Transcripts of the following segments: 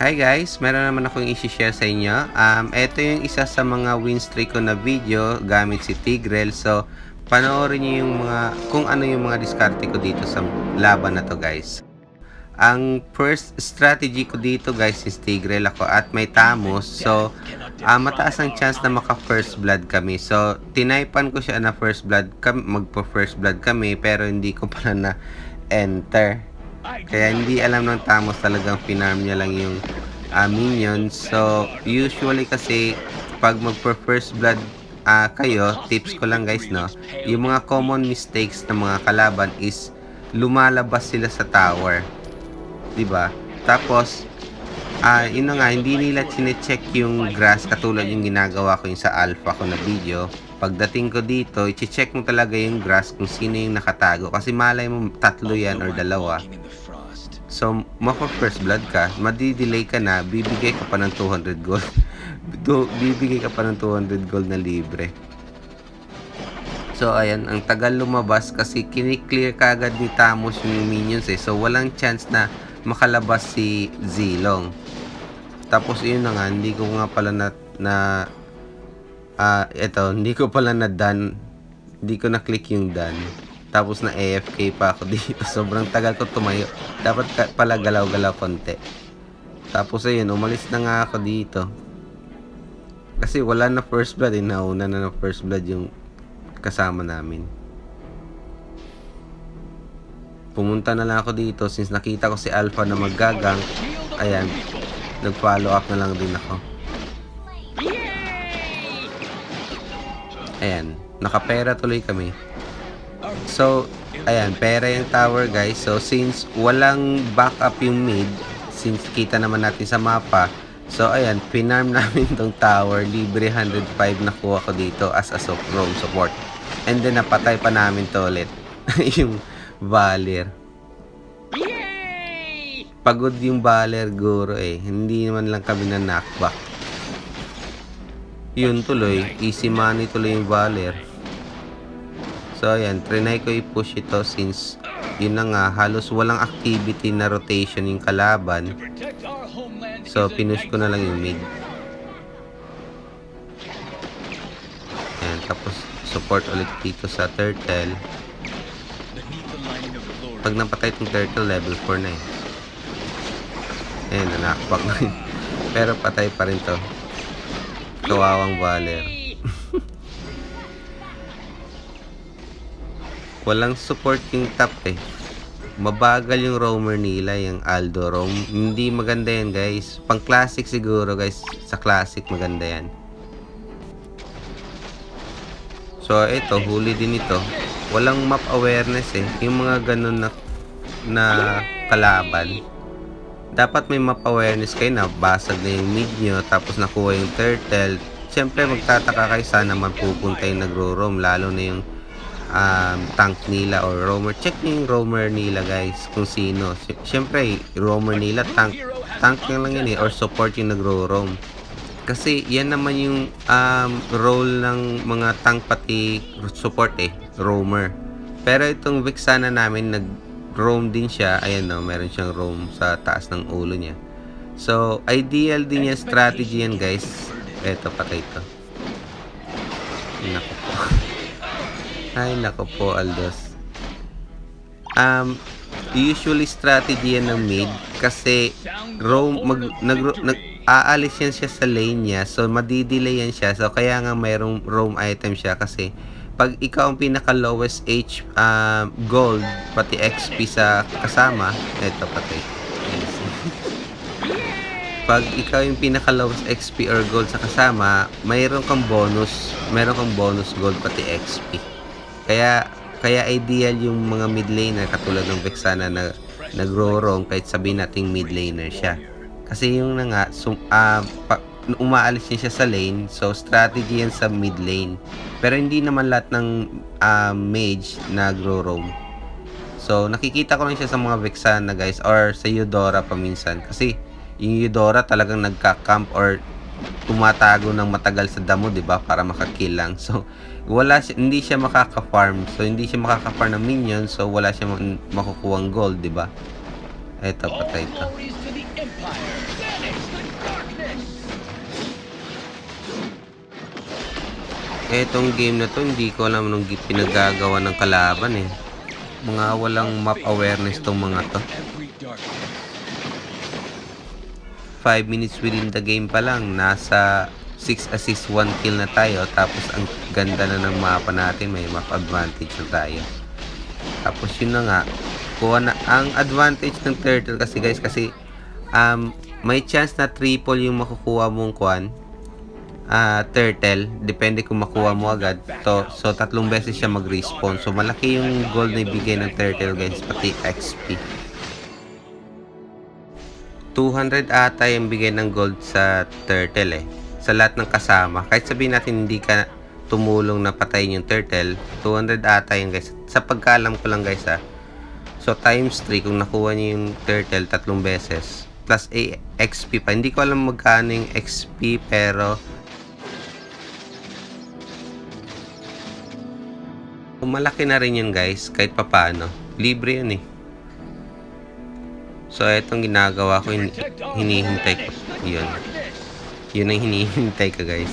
Hi guys, meron naman akong i-share sa inyo. Um, ito yung isa sa mga win streak ko na video gamit si Tigrel. So, panoorin niyo yung mga, kung ano yung mga diskarte ko dito sa laban na to guys. Ang first strategy ko dito guys is Tigrel ako at may Tamos. So, ah, mataas ang chance na maka first blood kami. So, tinaypan ko siya na first blood kami, magpo first blood kami pero hindi ko pala na enter. Kaya hindi alam ng Tamos talagang pinarm niya lang yung ah, minions. So, usually kasi pag magpo first blood ah, kayo, tips ko lang guys no, yung mga common mistakes ng mga kalaban is lumalabas sila sa tower. 'Di ba? Tapos ah yun na nga, hindi nila chine-check yung grass katulad yung ginagawa ko yung sa alpha ko na video. Pagdating ko dito, i-check mo talaga yung grass kung sino yung nakatago. Kasi malay mo tatlo yan or dalawa. So, mako first blood ka, madidelay ka na, bibigay ka pa ng 200 gold. Bibigay ka pa ng 200 gold na libre. So, ayan, ang tagal lumabas kasi kiniklear ka agad ni Tamos yung minions eh. So, walang chance na makalabas si Zilong. Tapos, yun na nga, hindi ko nga pala na, na ah, eto, hindi ko pala na done, hindi ko na-click yung done. Tapos na AFK pa ako dito. Sobrang tagal ko tumayo. Dapat pala galaw-galaw konti. Tapos ayun, umalis na nga ako dito. Kasi wala na first blood eh. Nauna na na first blood yung kasama namin. Pumunta na lang ako dito since nakita ko si Alpha na maggagang. Ayan, nag-follow up na lang din ako. Ayan, nakapera tuloy kami. So, ayan, pera yung tower guys. So, since walang backup yung mid, since kita naman natin sa mapa, so ayan, pinarm namin tong tower. Libre 105 nakuha ko dito as a so roam support. And then, napatay pa namin to ulit. yung Valir. Pagod yung Valir guro eh. Hindi naman lang kami na knockback. Yun tuloy, easy money tuloy yung Valir. So ayan, trinay ko i-push ito since yun na nga, halos walang activity na rotation yung kalaban. So pinush ko na lang yung mid. Ayan, tapos support ulit dito sa turtle. Pag napatay itong turtle, level 4 na eh. Ayan, nanakbak na. Pero patay pa rin to. Kawawang Valer. Walang support yung top eh. Mabagal yung roamer nila, yung Aldo roam. Hindi maganda yan guys. Pang classic siguro guys. Sa classic maganda yan. So ito, huli din ito. Walang map awareness eh. Yung mga ganun na, na kalaban. Dapat may map awareness kayo na basag na yung mid nyo, tapos nakuha yung turtle. Siyempre magtataka kayo sana mapupunta yung nagro-roam, lalo na yung um, tank nila or roamer. Check nyo yung roamer nila guys kung sino. Si- Siyempre, roamer nila tank. Tank na lang yan eh or support yung nagro-roam. Kasi yan naman yung um, role ng mga tank pati support eh, roamer. Pero itong Vixana namin nag-roam din siya. Ayan no, meron siyang roam sa taas ng ulo niya. So, ideal din yung strategy yan guys. Eto, patay to. Nako po. Ay, nako po, Aldos. Um, usually strategy yan ng mid kasi roam, mag, nag, nag, aalis yan siya sa lane niya so madidelay yan siya so kaya nga mayroong roam item siya kasi pag ikaw ang pinaka lowest H um, gold pati XP sa kasama eto Yes. pag ikaw yung pinaka lowest XP or gold sa kasama mayroon kang bonus mayroon kang bonus gold pati XP kaya kaya ideal yung mga mid laner katulad ng Vexana na nagro-roam kahit sabihin nating mid laner siya. Kasi yung na nga, sum, pa- umaalis niya siya sa lane, so strategy yan sa mid lane. Pero hindi naman lahat ng ah, mage nagro-roam. So nakikita ko lang siya sa mga Vexana guys or sa Eudora paminsan kasi yung Eudora talagang nagka-camp or tumatago ng matagal sa damo, 'di ba? Para makakill lang. So wala siya, hindi siya makaka-farm. So hindi siya makaka-farm ng minions, so wala siya ma- makukuhang gold, 'di ba? Eto patay ito. Etong game na to, hindi ko alam nung pinagagawa ng kalaban eh. Mga walang map awareness tong mga to. Every darkness. 5 minutes within the game pa lang, nasa 6 assist, 1 kill na tayo. Tapos ang ganda na ng mapa natin, may map advantage na tayo. Tapos yun na nga, kuha na, ang advantage ng turtle kasi guys, kasi um, may chance na triple yung makukuha mong kwan, ah turtle, depende kung makuha mo agad. To, so, tatlong beses siya mag-respawn. So, malaki yung gold na ibigay ng turtle guys, pati XP. 200 ata yung bigay ng gold sa turtle eh. Sa lahat ng kasama. Kahit sabihin natin hindi ka tumulong na patayin yung turtle, 200 ata yung guys. Sa pagkaalam ko lang guys ha. So times 3 kung nakuha niyo yung turtle tatlong beses. Plus A XP pa. Hindi ko alam magkano yung XP pero malaki na rin yun guys kahit papaano. Libre yun eh. So, etong ginagawa ko, hin- hinihintay ko. Yun. Yun ang hinihintay ko, guys.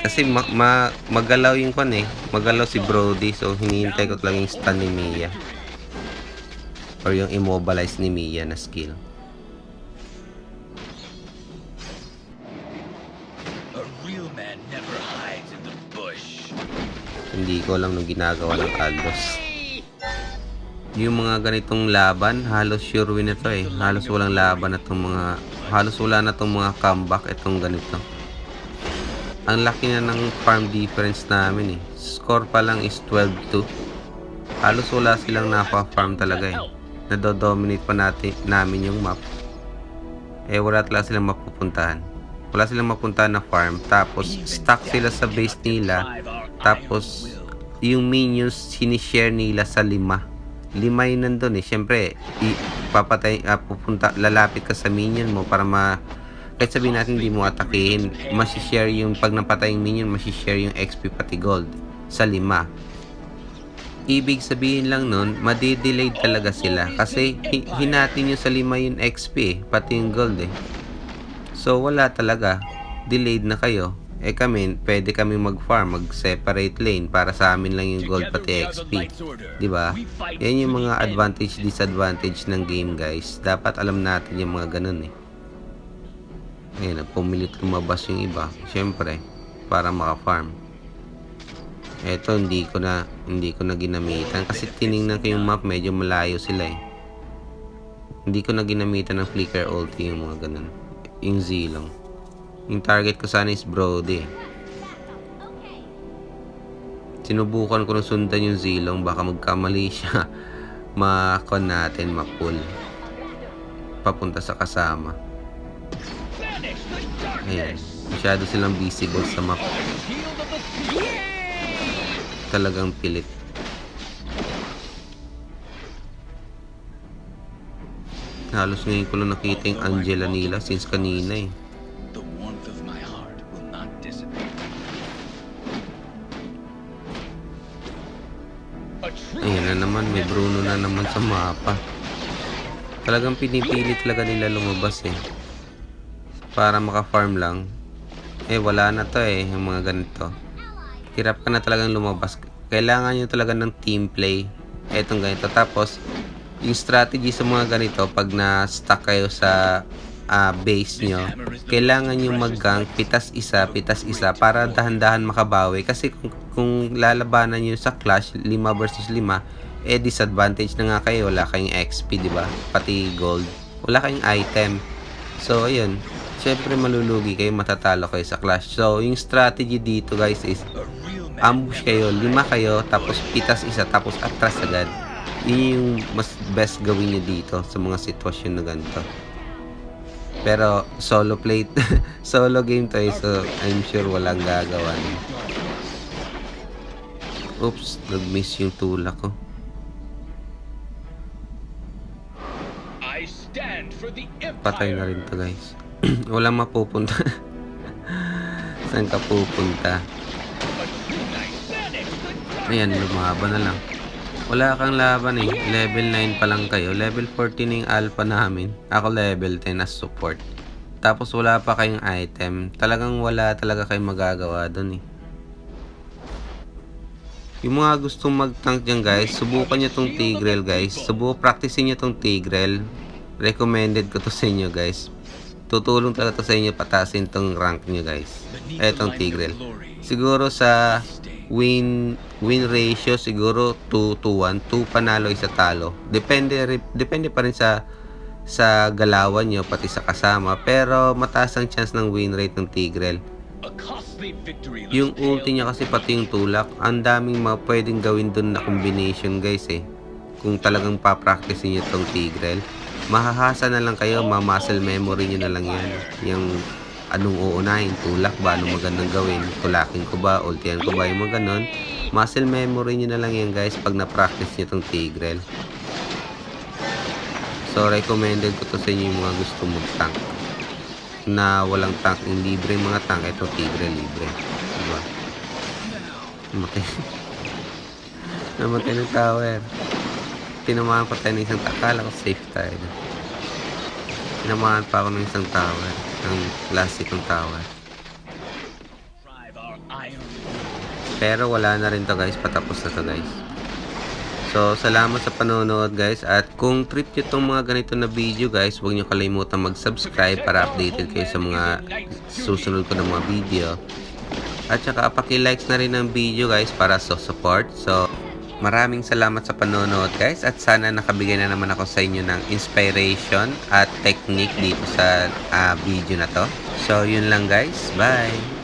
Kasi ma- ma- magalaw yung kon eh. Magalaw si Brody. So, hinihintay ko lang yung stun ni Mia. Or yung immobilize ni Mia na skill. Hindi ko alam nung ginagawa ng Aldos. Yung mga ganitong laban, halos sure win na to eh. Halos walang laban na tong mga... Halos wala na tong mga comeback itong ganito. Ang laki na ng farm difference namin eh. Score pa lang is 12-2. Halos wala silang napa-farm talaga eh. Nadodominate pa natin, namin yung map. Eh wala talaga silang mapupuntahan. Wala silang mapuntahan na farm. Tapos stuck sila sa base nila. Tapos yung minions sinishare nila sa lima. Lima yun nandun eh. Siyempre, i- papatay, ah, pupunta, lalapit ka sa minion mo para ma... Kahit sabihin natin hindi mo atakihin, masishare yung pag napatay yung minion, masishare yung XP pati gold sa lima. Ibig sabihin lang nun, madidelayed talaga sila kasi hi- hinatin nyo sa lima yung XP pati yung gold eh. So wala talaga, delayed na kayo. Eh kami, pwede kami mag-farm, mag-separate lane para sa amin lang yung gold pati XP. 'Di ba? Yan yung mga advantage disadvantage ng game, guys. Dapat alam natin yung mga ganun eh. Ayun, pumilit lumabas yung iba. Siyempre, para maka-farm. Eto, hindi ko na hindi ko na ginamitan kasi tiningnan ko yung map, medyo malayo sila eh. Hindi ko na ginamitan ng flicker ulti yung mga ganun. Yung Z. Yung target ko sana is Brody. Sinubukan ko nung sundan yung Zilong, baka magkamali siya. Makon natin, mapull. Papunta sa kasama. Ayan. Masyado silang visible sa map. Talagang pilit. Halos ngayon ko lang nakita yung Angela nila since kanina eh. Ayan na naman, may Bruno na naman sa mapa. Talagang pinipili talaga nila lumabas eh. Para maka-farm lang. Eh, wala na to eh, yung mga ganito. Hirap ka na talagang lumabas. Kailangan nyo talaga ng team play. Etong ganito. Tapos, yung strategy sa mga ganito, pag na-stuck kayo sa ah, base nyo, kailangan nyo mag-gang, pitas isa, pitas isa, para dahan-dahan makabawi. Kasi kung, kung lalabanan nyo sa clash, 5 versus 5, eh disadvantage na nga kayo, wala kayong XP, di ba? Pati gold. Wala kayong item. So, ayun. Syempre malulugi kayo, matatalo kayo sa clash. So, yung strategy dito guys is ambush kayo, lima kayo, tapos pitas isa, tapos atras agad. Yun yung mas best gawin nyo dito sa mga sitwasyon na ganito. Pero solo play, solo game to eh, so I'm sure walang gagawa. Oops, nag-miss yung tula ko. I stand for. Patay na rin to guys. walang mapupunta. Saan ka pupunta? Ayan, lumaban na lang. Wala kang laban eh. Level 9 pa lang kayo. Level 14 na yung alpha namin. Ako level 10 as support. Tapos wala pa kayong item. Talagang wala talaga kayong magagawa dun eh. Yung mga gustong mag-tank dyan guys, subukan nyo tong Tigreal guys. Subukan, practicein nyo tong Tigreal. Recommended ko to sa inyo guys. Tutulong talaga to sa inyo patasin tong rank nyo guys. Etong glory, Siguro sa. Win win ratio siguro 2 to 1, 2 panalo isa talo. Depende depende pa rin sa sa galawan nyo pati sa kasama pero mataas ang chance ng win rate ng looks Yung ulti niya kasi pati yung tulak, ang daming mga pwedeng gawin doon na combination guys eh. Kung talagang pa-practice niyo tong Tigreal, mahahasa na lang kayo, ma-muscle memory niyo na lang yan. Yung anong uunahin, tulak ba, anong magandang gawin, tulakin ko ba, ultihan ko ba, yung mga ganon. Muscle memory niyo na lang yan guys pag na-practice niyo tong Tigreal. So recommended ko to sa inyo yung mga gusto mag-tank na walang tank, yung libre yung mga tank, ito tigre libre. Diba? Namatay. Namatay ng tower. Tinamaan pa tayo ng isang takala ko safe tayo. Tinamaan pa ako ng isang tower. Ng plastic ng tower. iron Pero wala na rin to guys. Patapos na to guys. So, salamat sa panonood guys. At kung trip nyo tong mga ganito na video guys, huwag nyo kalimutan mag-subscribe para updated kayo sa mga susunod ko ng mga video. At saka paki-likes na rin ng video guys para sa support. So, maraming salamat sa panonood guys. At sana nakabigay na naman ako sa inyo ng inspiration at technique dito sa ah, video na to. So, yun lang guys. Bye!